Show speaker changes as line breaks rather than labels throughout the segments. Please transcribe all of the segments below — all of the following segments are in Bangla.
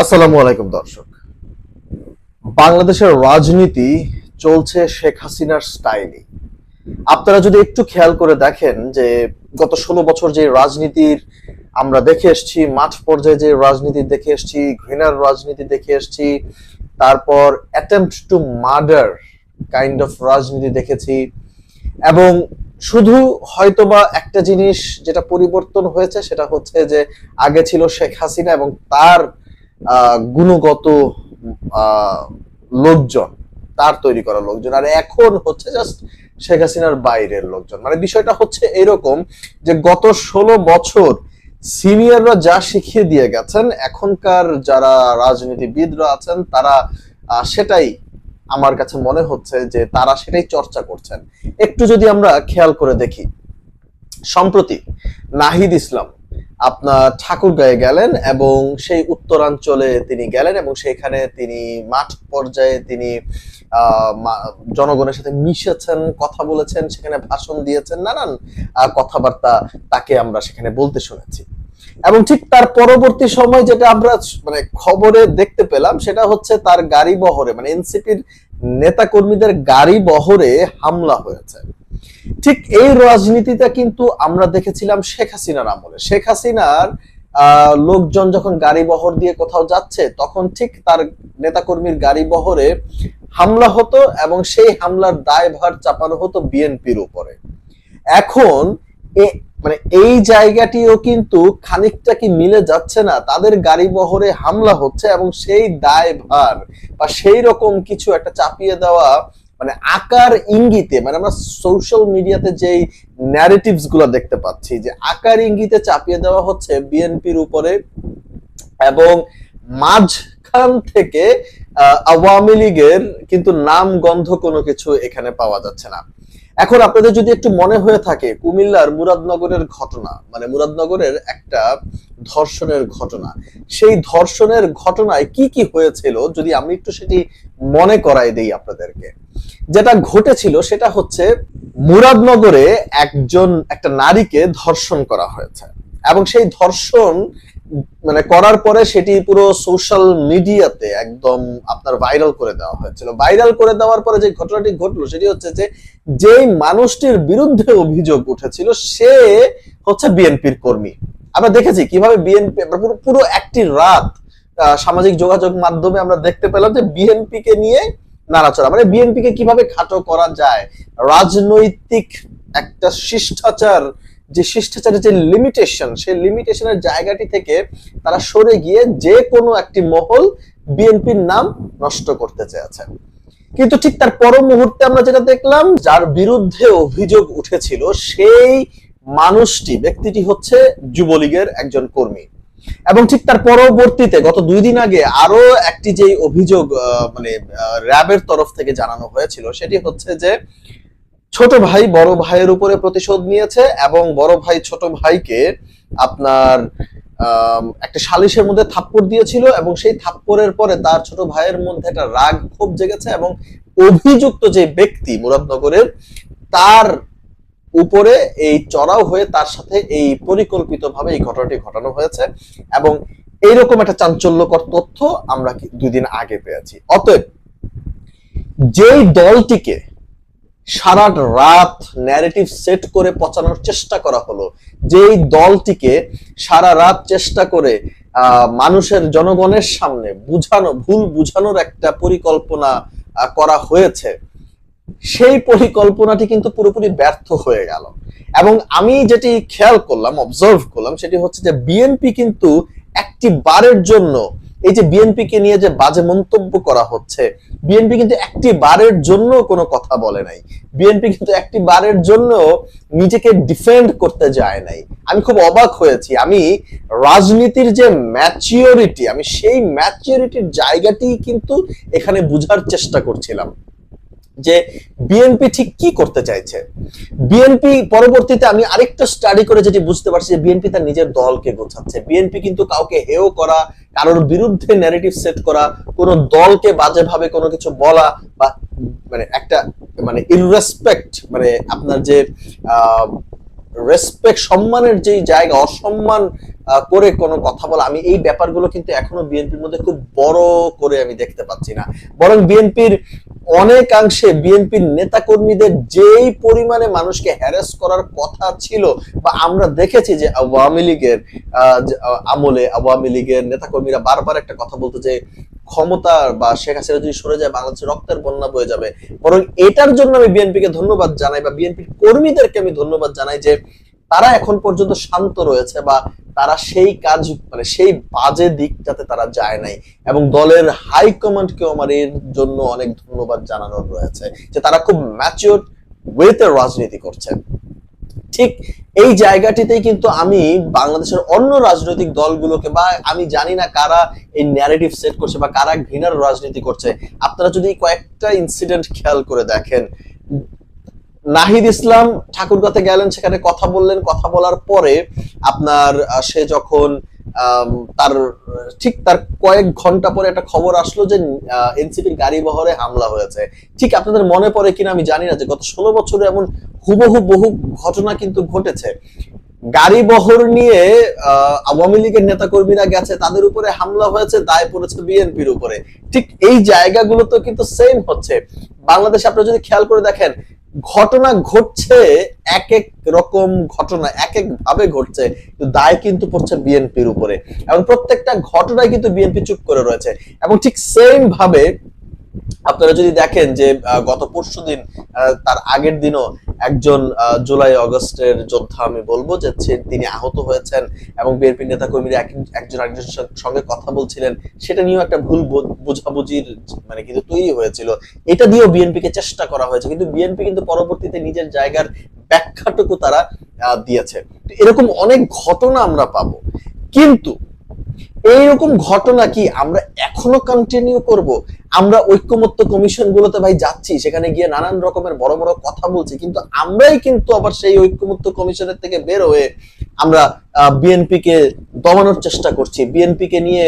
আসসালামু আলাইকুম, দর্শক। বাংলাদেশের রাজনীতি চলছে শেখ হাসিনার স্টাইলে আপনারা যদি একটু খেয়াল করে দেখেন যে গত ষোলো বছর যে রাজনীতির আমরা দেখে এসেছি, মাঠ পর্যায়ে যে রাজনীতি দেখে এসেছি, ঘৃণার রাজনীতি দেখে এসেছি, তারপর attempt to murder kind of রাজনীতি দেখেছি, এবং শুধু হয়তোবা একটা জিনিস যেটা পরিবর্তন হয়েছে সেটা হচ্ছে যে আগে ছিল শেখ হাসিনা এবং তার গুণগত লোকজন, তার তৈরি করা লোকজন। আর এখন হচ্ছে জাস্ট শেখ হাসিনার বাইরের লোকজন। মানে বিষয়টা হচ্ছে এরকম যে গত ষোলো বছর সিনিয়ররা যা শিখিয়ে দিয়ে গেছেন, এখনকার যারা রাজনীতিবিদরা আছেন, তারা সেটাই আমার কাছে মনে হচ্ছে যে তারা সেটাই চর্চা করছেন। একটু যদি আমরা খেয়াল করে দেখি, সম্প্রতি নাহিদ ইসলাম আপনার ঠাকুরগাঁয়ে গেলেন এবং সেই উত্তরাঞ্চলে তিনি গেলেন এবং সেখানে তিনি মাঠ পর্যায়ে তিনি জনগণের সাথে মিশেছেন, কথা বলেছেন, সেখানে ভাষণ দিয়েছেন, নানান কথাবার্তা তাকে আমরা সেখানে বলতে শুনেছি। এবং ঠিক তার পরবর্তী সময় যেটা আমরা মানে খবরে দেখতে পেলাম, সেটা হচ্ছে তার গাড়ি বহরে মানে এনসিপির নেতা কর্মীদের গাড়ি বহরে হামলা হয়েছে। ঠিক এই রাজনীতিটা কিন্তু আমরা দেখেছিলাম শেখ হাসিনার আমলে। শেখ হাসিনার লোকজন যখন গাড়ি বহর দিয়ে কোথাও যাচ্ছে, তখন ঠিক তার নেতাকর্মীর গাড়ি বহরে হামলা হতো এবং সেই হামলার দায়ভার চাপানো হতো বিএনপির উপরে। এখন মানে এই জায়গাটিও কিন্তু খানিকটা কি মিলে যাচ্ছে না, তাদের গাড়ি বহরে হামলা হচ্ছে এবং সেই দায়ভার বা সেই রকম কিছু একটা চাপিয়ে দেওয়া মানে আকার ইঙ্গিতে মানে আমরা সোশ্যাল মিডিয়াতে যেই ন্যারেটিভসগুলো দেখতে পাচ্ছি, যে আকার ইঙ্গিতে চাপিয়ে দেওয়া হচ্ছে বিএনপির উপরে এবং মাঝখান থেকে আওয়ামী লীগের কিন্তু নাম গন্ধ কোনো কিছু এখানে পাওয়া যাচ্ছে না। এখন আপনাদের যদি একটু মনে হয়ে থাকে, কুমিল্লার মুরাদনগরের ঘটনা মানে মুরাদনগরের একটা ধর্ষণের ঘটনা, সেই ধর্ষণের ঘটনায় কি কি হয়েছিল, যদি আমি একটু সেটি মনে করাই দেই আপনাদেরকে। যেটা ঘটেছিল সেটা হচ্ছে মুরাদনগরে একজন, একটা নারীকে ধর্ষণ করা হয়েছে। এবং সেই ধর্ষণ মানে করার পরে সেটি পুরো সোশ্যাল মিডিয়াতে একদম আপনার ভাইরাল করে দেওয়া হয়েছিল। ভাইরাল করে দেওয়ার পরে যে ঘটনাটি ঘটলো সেটি হচ্ছে যে, যেই মানুষটির বিরুদ্ধে অভিযোগ উঠেছিল, সে হচ্ছে বিএনপির কর্মী। আমরা দেখেছি কীভাবে বিএনপি পুরো একটি রাত সামাজিক যোগাযোগ মাধ্যমে আমরা দেখতে পেলাম যে বিএনপি কে নিয়ে নাড়াচড়া। মানে বিএনপি কে কীভাবে খাটো করা যায়? রাজনৈতিক একটা শিষ্টাচার যে শিষ্টাচারের যে লিমিটেশন সেই লিমিটেশনের জায়গাটি থেকে তারা সরে গিয়ে যে কোনো একটি মহল বিএনপির নাম নষ্ট করতে চেয়েছে। কিন্তু ঠিক তার পর মুহূর্তে আমরা যেটা দেখলাম, যার বিরুদ্ধে অভিযোগ উঠেছিল, সেই মানুষটি, ব্যক্তিটি হচ্ছে যুবলীগের একজন কর্মী। এবং ঠিক তার পরবর্তীতে গত দুই দিন আগে আরও একটি যে অভিযোগ মানে র্যাবের তরফ থেকে জানানো হয়েছিল, সেটি হচ্ছে যে ছোট ভাই বড় ভাইয়ের উপরে প্রতিশোধ নিয়েছে এবং বড় ভাই ছোট ভাইকে আপনার একটা সালিশের মধ্যে থাপ্পড় দিয়েছিল এবং সেই থাপ্পড়ের পরে তার ছোট ভাইয়ের মধ্যে একটা রাগ ক্ষোভ জেগেছে এবং অভিযুক্ত যে ব্যক্তি মুরাদনগরের, তার উপরে এই চড়াও হয়ে তার সাথে এই পরিকল্পিতভাবে এই ঘটনাটি ঘটানো হয়েছে এবং এইরকম একটা চাঞ্চল্যকর তথ্য আমরা কি- দুই দিন আগে পেয়েছি। অতএব যেই দলটিকে সারা রাত ন্যারেটিভ সেট করে পচানোর চেষ্টা করা হলো। যেই দলটিকে সারা রাত চেষ্টা করে মানুষের জনগণের সামনে বুঝানো, ভুল বুঝানোর একটা পরিকল্পনা করা হয়েছে, সেই পরিকল্পনাটি কিন্তু পুরোপুরি ব্যর্থ হয়ে গেল। এবং আমি যেটি খেয়াল করলাম অবজার্ভ করলাম, সেটি হচ্ছে যে বিএনপি কিন্তু একটি বারের জন্য এই যে বিএনপি কে নিয়ে যে বাজে মন্তব্য করা হচ্ছে বিএনপি কিন্তু একটি বারের জন্য কোনো কথা বলে নাই। বিএনপি কিন্তু একটি বারের জন্য নিজেকে ডিফেন্ড করতে যায় নাই। আমি খুব অবাক হয়েছি। আমি রাজনীতির যে ম্যাচিওরিটি আমি সেই ম্যাচিওরিটির জায়গাটি কিন্তু এখানে বুঝার চেষ্টা করছিলাম যে বিএনপি ঠিক কি করতে চাইছে? বিএনপি পরবর্তীতে আমি আরেকটা স্টাডি করে যেটি বুঝতে পারছি যে বিএনপি তার নিজের দলকে গোছাচ্ছে। বিএনপি কিন্তু কাউকে হেও করা কারোর বিরুদ্ধে ন্যারেটিভ সেট করা কোনো দলকে বাজেভাবে কোনো কিছু বলা বা মানে একটা মানে ইনরেসপেক্ট মানে আপনার যে আহ, রেসপেক্ট সম্মানের যেই জায়গা, অসম্মান করে কোনো কথা বলা, আমি এই ব্যাপারগুলো কিন্তু এখনও বিএনপির মধ্যে খুব বড় করে আমি দেখতে পাচ্ছি না। বরং বিএনপির অনেকাংশে বিএনপির নেতাকর্মীদের যেই পরিমাণে মানুষকে হ্যারাস করার কথা ছিল, বা আমরা দেখেছি যে আওয়ামী লীগের আমলে আওয়ামী লীগের নেতাকর্মীরা বারবার একটা কথা বলতো যে ক্ষমতা বা শেখ হাসিনা যদি সরে যায়, বাংলাদেশের রক্তের বন্যা বয়ে যাবে। বরং এটার জন্য আমি বিএনপিকে ধন্যবাদ জানাই বা বিএনপির কর্মীদেরকে আমি ধন্যবাদ জানাই যে তারা এখন পর্যন্ত শান্ত রয়েছে বা তারা সেই কাজ মানে সেই বাজে দিকটাতে তারা যায় নাই। এবং দলের হাই কমান্ডকেও আমার এর জন্য অনেক ধন্যবাদ জানানোর রয়েছে যে তারা খুব ম্যাচিওর ওয়েতে রাজনীতি করছে। ঠিক এই জায়গাটিতেই কিন্তু আমি বাংলাদেশের অন্য রাজনৈতিক দলগুলোকে বা আমি জানি না কারা এই ন্যারেটিভ সেট করছে বা কারা ঘৃণার রাজনীতি করছে। আপনারা যদি কয়েকটা ইনসিডেন্ট খেয়াল করে দেখেন। নাহিদ ইসলাম ঠাকুরগাতে গেলেন, সেখানে কথা বললেন। কথা বলার পরে আপনার সে যখন তার, ঠিক তার কয়েক ঘণ্টা পরে একটা খবর আসলো যে এনসিপির গাড়ি বহরে হামলা হয়েছে। ঠিক আপনাদের মনে পড়ে কিনা আমি জানি না যে গত ষোলো বছরে এমন হুবহু বহু ঘটনা কিন্তু ঘটেছে। গাড়ি বহর নিয়ে আওয়ামী লীগের নেতাকর্মীরা গেছে, তাদের উপরে হামলা হয়েছে, দায় পড়েছে বিএনপির উপরে। ঠিক এই জায়গাগুলো তো কিন্তু সেম হচ্ছে। বাংলাদেশে আপনারা যদি খেয়াল করে দেখেন, ঘটনা ঘটছে এক এক রকম ঘটনা, এক এক ভাবে ঘটছে দায় কিন্তু পড়ছে বিএনপির উপরে। এবং প্রত্যেকটা ঘটনায় কিন্তু বিএনপি চুপ করে রয়েছে। এবং ঠিক সেম ভাবে আপনারা যদি দেখেন যে গত পরশু দিন তার আগের দিনও একজন জুলাই অগস্টের যোদ্ধা আমি বলব যে তিনি আহত হয়েছেন এবং বিএনপি নেতাকর্মীরা এক- একজন আরেকজনের সঙ্গে- কথা বলছিলেন। সেটা নিয়েও একটা ভুল বোঝাবুঝির মানে কিন্তু তৈরি হয়েছিল। এটা দিয়েও বিএনপিকে চেষ্টা করা হয়েছে, কিন্তু বিএনপি কিন্তু পরবর্তীতে নিজের জায়গার ব্যাখ্যাটুকু তারা দিয়েছে। এরকম অনেক ঘটনা আমরা পাবো। কিন্তু এইরকম ঘটনা কি আমরা এখনও কন্টিনিউ করব? আমরা ঐক্যমত্য কমিশন গুলোতে ভাই যাচ্ছি, সেখানে গিয়ে নানান রকমের বড় বড় কথা বলছি, কিন্তু আমরাই কিন্তু আবার সেই ঐক্যমত্য কমিশনের থেকে বের হয়ে আমরা বিএনপি কে দমানোর চেষ্টা করছি বিএনপি কে নিয়ে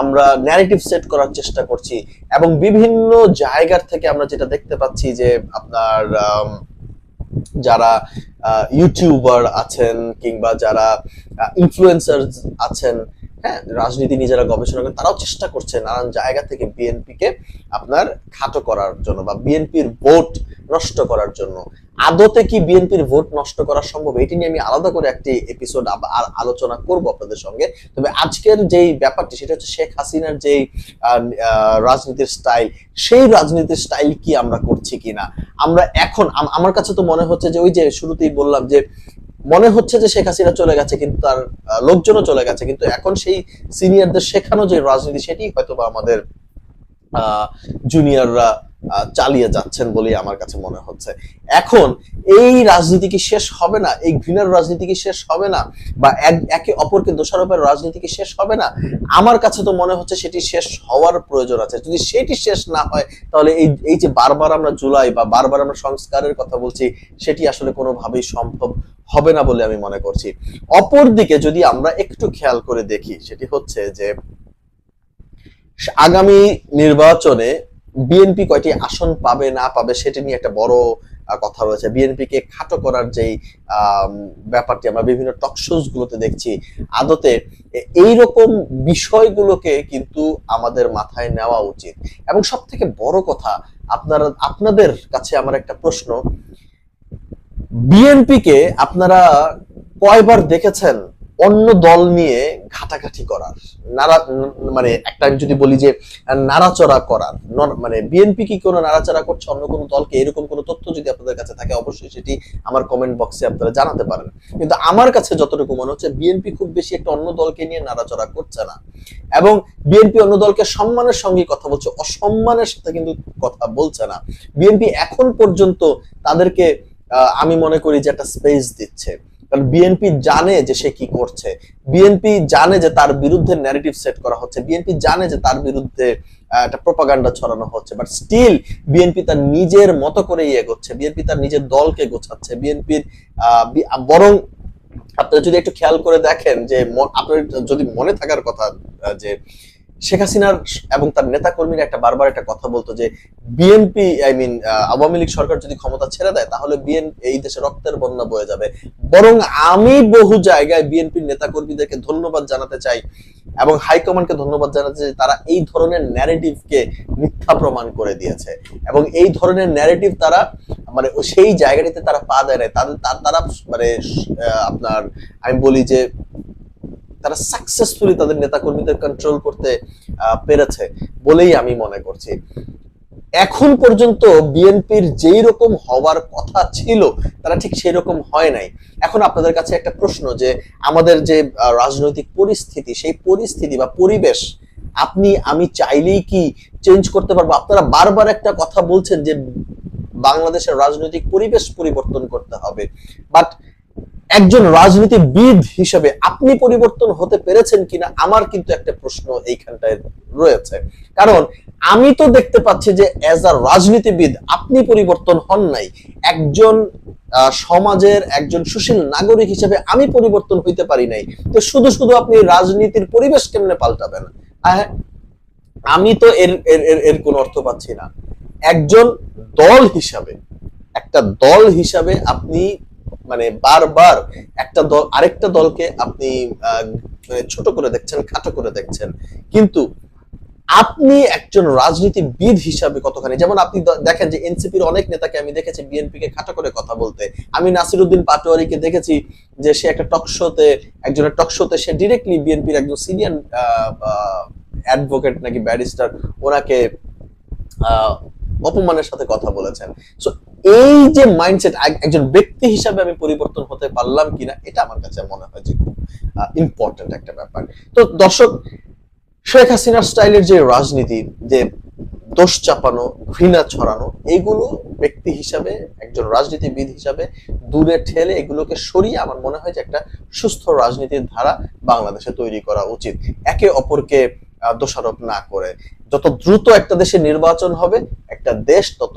আমরা ন্যারেটিভ সেট করার চেষ্টা করছি, এবং বিভিন্ন জায়গার থেকে আমরা যেটা দেখতে পাচ্ছি যে আপনার যারা ইউটিউবার আছেন কিংবা যারা ইনফ্লুয়েন্সার আছেন হ্যাঁ রাজনীতি নিয়ে যারা গবেষণা করেন, তারাও চেষ্টা করছে নানান জায়গা থেকে বিএনপি কে আপনার খাটো করার জন্য বা বিএনপির ভোট নষ্ট করার জন্য। আদতে কি বিএনপির ভোট নষ্ট করা সম্ভব? এটি নিয়ে আমি আলাদা করে একটি এপিসোড আর আলোচনা করব আপনাদের সঙ্গে। তবে আজকের যেই ব্যাপারটি, সেটা হচ্ছে শেখ হাসিনার যেই রাজনীতির স্টাইল সেই রাজনীতির স্টাইল কি আমরা করছি কিনা? আমরা এখন আমার কাছে তো মনে হচ্ছে যে ওই যে শুরুতেই বললাম যে মনে হচ্ছে যে শেখ হাসিনা চলে গেছে, কিন্তু তার লোকজনও চলে গেছে, কিন্তু এখন সেই সিনিয়রদের শেখানো যে রাজনীতি, সেটি হয়তো বা আমাদের জুনিয়ররা চালিয়ে যাচ্ছেন বলেই আমার কাছে মনে হচ্ছে। এখন এই রাজনীতি কি শেষ হবে না? এই ঘৃণার রাজনীতি কি শেষ হবে না? বা একে অপরকে দোষারোপের রাজনীতি কি শেষ হবে না? আমার কাছে তো মনে হচ্ছে সেটি শেষ হওয়ার প্রয়োজন আছে। যদি সেটি শেষ না হয়, তাহলে এই এই যে বারবার আমরা জুলাই বা বারবার আমরা সংস্কারের কথা বলছি, সেটি আসলে কোনোভাবেই সম্ভব হবে না বলে আমি মনে করছি। অপরদিকে যদি আমরা একটু খেয়াল করে দেখি, সেটি হচ্ছে যে আগামী নির্বাচনে বিএনপি কয়টি আসন পাবে, না পাবে, সেটি নিয়ে একটা বড় কথা রয়েছে। বিএনপি কে খাটো করার যেই ব্যাপারটি আমরা বিভিন্ন টক গুলোতে দেখছি, আদতে এ- এইরকম বিষয়গুলোকে কিন্তু আমাদের মাথায় নেওয়া উচিত। এবং সব থেকে বড় কথা, আপনারা, আপনাদের কাছে আমার একটা প্রশ্ন বিএনপি কে আপনারা কয়বার দেখেছেন অন্য দল নিয়ে ঘাটাঘাটি করার, নাড়া মানে একটা আমি যদি বলি যে, নাড়াচড়া করার মানে বিএনপি কি কোনো নাড়াচড়া করছে, অন্য কোনো দলকে এরকম কোনো তথ্য যদি আপনাদের কাছে থাকে, অবশ্যই সেটি আমার কমেন্ট বক্সে আপনারা জানাতে পারেন। কিন্তু আমার কাছে যতটুকু মনে হচ্ছে, বিএনপি খুব বেশি একটা অন্য দলকে নিয়ে নাড়াচড়া করছে না। এবং বিএনপি অন্য দলকে সম্মানের সঙ্গে কথা বলছে, অসম্মানের সাথে কিন্তু কথা বলছে না। বিএনপি এখন পর্যন্ত তাদেরকে আমি মনে করি যে একটা স্পেস দিচ্ছে। কারণ বিএনপি জানে যে সে কি করছে। বিএনপি জানে যে তার বিরুদ্ধে ন্যারেটিভ সেট করা হচ্ছে। বিএনপি জানে যে তার বিরুদ্ধে একটা প্রপাগান্ডা ছড়ানো হচ্ছে। বাট স্টিল বিএনপি তার নিজের মতো করেই এগোচ্ছে। বিএনপি তার নিজের দলকে গোছাচ্ছে। বিএনপির বরং আপনারা যদি একটু খেয়াল করে দেখেন যে আপনার যদি মনে থাকার কথা যে শেখ হাসিনার এবং তার নেতা কর্মীরা একটা বারবার একটা কথা বলতো যে BNP I mean Awami League সরকার যদি ক্ষমতা ছেড়ে দেয়, তাহলে বিএন এই দেশে রক্তের বন্যা বয়ে যাবে। বরং আমি বহু জায়গায় বিএনপির নেতা কর্মীদেরকে ধন্যবাদ জানাতে চাই এবং হাইকমান্ডকে ধন্যবাদ জানাতে চাই, তারা এই ধরনের ন্যারেটিভকে মিথ্যা প্রমাণ করে দিয়েছে। এবং এই ধরনের ন্যারেটিভ তারা মানে সেই জায়গাটিতে তারা পা দেয় তাদের, তার- মানে আপনার, আমি বলি যে তারা সাকসেসফুলি তাদের নেতাকর্মীদের কন্ট্রোল করতে পেরেছে বলেই আমি মনে করছি। এখন পর্যন্ত বিএনপির যেই রকম হওয়ার কথা ছিল, তারা ঠিক সেই রকম হয় নাই। এখন আপনাদের কাছে একটা প্রশ্ন যে, আমাদের যে রাজনৈতিক পরিস্থিতি, সেই পরিস্থিতি বা পরিবেশ, আপনি, আমি চাইলেই কি চেঞ্জ করতে পারব? আপনারা বারবার একটা কথা বলছেন যে, বাংলাদেশের রাজনৈতিক পরিবেশ পরিবর্তন করতে হবে। বাট একজন রাজনীতিবিদ হিসেবে আপনি পরিবর্তন হতে পেরেছেন কিনা, আমার কিন্তু একটা প্রশ্ন এইখানটায় রয়েছে। কারণ আমি তো দেখতে পাচ্ছি যে অ্যাজ আ রাজনীতিবিদ আপনি পরিবর্তন হন নাই। একজন সমাজের একজন সুশীল নাগরিক হিসেবে আমি পরিবর্তন হইতে পারি নাই। তো শুধু শুধু আপনি রাজনীতির পরিবেশ কেমনে পাল্টাবেন? আমি তো এর, এর- এর কোনো অর্থ পাচ্ছি না। একজন দল হিসাবে, একটা দল হিসাবে আপনি মানে বারবার একটা দল, আরেকটা দলকে আপনি মানে ছোট করে দেখছেন, খাটো করে দেখছেন। কিন্তু আপনি একজন রাজনীতিবিদ হিসাবে কতখানি, যেমন আপনি দেখেন যে এনসিপির অনেক নেতাকে আমি দেখেছি বিএনপি কে খাটো করে কথা বলতে। আমি নাসিরউদ্দিন পাটোয়ারিকে দেখেছি যে সে একটা টক শোতে, একজনের টক শোতে সে ডিরেক্টলি বিএনপির একজন সিনিয়র অ্যাডভোকেট নাকি ব্যারিস্টার ওনাকে অপমানের সাথে কথা বলেছেন। সো এই যে মাইন্ডসেট একজন ব্যক্তি হিসাবে আমি পরিবর্তন হতে পারলাম কিনা, এটা আমার কাছে মনে হয় যে খুব ইম্পর্টেন্ট একটা ব্যাপার। তো দর্শক, শেখ হাসিনার স্টাইলের যে রাজনীতি, যে দোষ চাপানো, ঘৃণা ছড়ানো এইগুলো ব্যক্তি হিসাবে, একজন রাজনীতিবিদ হিসাবে দূরে ঠেলে এগুলোকে সরিয়ে আমার মনে হয় যে একটা সুস্থ রাজনীতির ধারা বাংলাদেশে তৈরি করা উচিত। একে অপরকে দোষারোপ না করে। যত দ্রুত একটা দেশে নির্বাচন হবে, একটা দেশ তত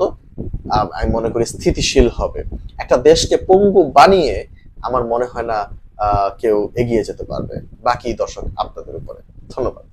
আমি মনে করি স্থিতিশীল হবে। একটা দেশকে পঙ্গু বানিয়ে আমার মনে হয় না কেউ এগিয়ে যেতে পারবে। বাকি দর্শক আপনাদের উপরে। ধন্যবাদ।